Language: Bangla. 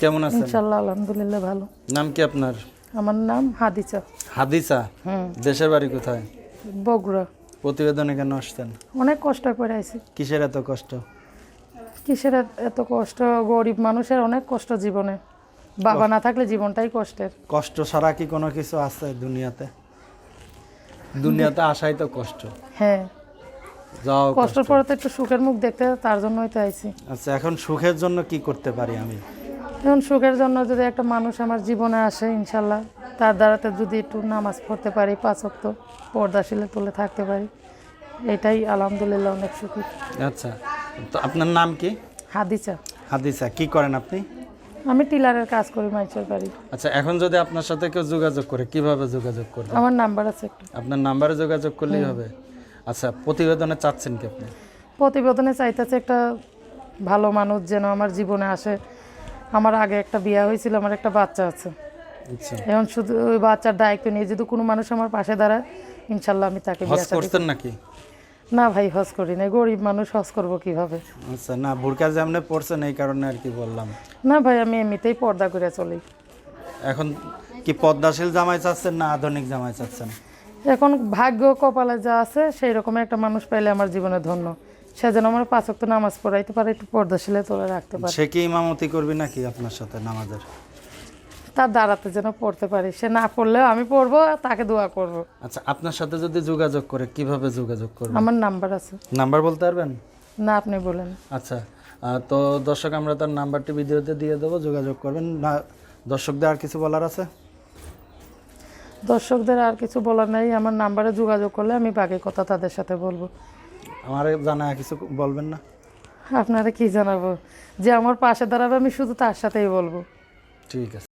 কেমন আছেন? ইনশাল্লাহ আলহামদুলিল্লাহ ভালো। নাম কি আপনার? আমার নাম হাদিসা। হাদিসা? হুম। দেশের বাড়ি কোথায়? বগুড়া। প্রতিবেদনে কেন আসছেন? অনেক কষ্ট করে আইছি। কিসের এত কষ্ট? কিসের এত- এত কষ্ট? গরিব মানুষের অনেক কষ্ট জীবনে। বাবা না থাকলে জীবনটাই কষ্টের। কষ্ট ছাড়া কি কোনো কিছু আছে দুনিয়াতে? দুনিয়াতে আসাই তো কষ্ট। হ্যাঁ। যাও কষ্টের পরে তো একটু সুখের মুখ দেখতে তার জন্যই তো আইছি। আচ্ছা এখন সুখের জন্য কি করতে পারি আমি? এখন সুখের জন্য যদি একটা মানুষ আমার জীবনে আসে ইনশাল্লাহ তার দ্বারাতে যদি একটু নামাজ পড়তে পারি পাঁচ অক্ত পর্দাশীলে তুলে থাকতে পারি এটাই আলহামদুলিল্লাহ অনেক সুখী। আচ্ছা তো আপনার নাম কি? হাদিসা হাদিসা কি করেন আপনি? আমি টিলারের কাজ করি মাইচের বাড়ি। আচ্ছা এখন যদি আপনার সাথে কেউ যোগাযোগ করে কীভাবে যোগাযোগ করবে? আমার নাম্বার আছে একটু। আপনার নাম্বারে যোগাযোগ করলেই হবে? আচ্ছা প্রতিবেদনে চাচ্ছেন কি আপনি? প্রতিবেদনে চাইতেছে একটা ভালো মানুষ যেন আমার জীবনে আসে। আমার আগে একটা বিয়ে হয়েছিল আমার একটা বাচ্চা আছে। আচ্ছা। এখন শুধু ওই বাচ্চার দায়িত্ব নিয়ে যদি কোনো মানুষ আমার পাশে দাঁড়ায় ইনশাল্লাহ আমি তাকে হজ করতেন নাকি? না ভাই হজ করি না গরিব মানুষ হজ করব কীভাবে? আচ্ছা না ভুরকা যেমনে পড়ছেন এই কারণে আর কি বললাম। না ভাই আমি এমনিতেই পর্দা করে চলি। এখন কি পদ্মাশীল জামাই চাচ্ছেন না আধুনিক জামাই চাচ্ছেন? এখন ভাগ্য কপালে যা আছে সেই রকমের একটা মানুষ পাইলে আমার জীবনে ধন্য। সে যেন আমার পাঁচক তো নামাজ পড়াইতে পারে একটু পর্দাশীলে তুলে রাখতে পারে। সে কি ইমামতি করবি নাকি আপনার সাথে নামাজের? তার দাঁড়াতে যেন পড়তে পারি। সে না পড়লেও আমি পড়ব তাকে দোয়া করব। আচ্ছা আপনার সাথে যদি যোগাযোগ করে কীভাবে যোগাযোগ করবে আমার নাম্বার আছে। নাম্বার বলতে পারবেন? না আপনি বলেন। আচ্ছা তো দর্শক আমরা তার নাম্বারটি ভিডিওতে দিয়ে দেবো যোগাযোগ করবেন। না দর্শকদের আর কিছু বলার আছে? দর্শকদের আর কিছু বলার নাই আমার নাম্বারে যোগাযোগ করলে আমি বাকি কথা তাদের সাথে বলব। আমার জানা কিছু বলবেন না? আপনারা কি জানাব? যে আমার পাশে দাঁড়াবে আমি শুধু তার সাথেই বলব। ঠিক আছে।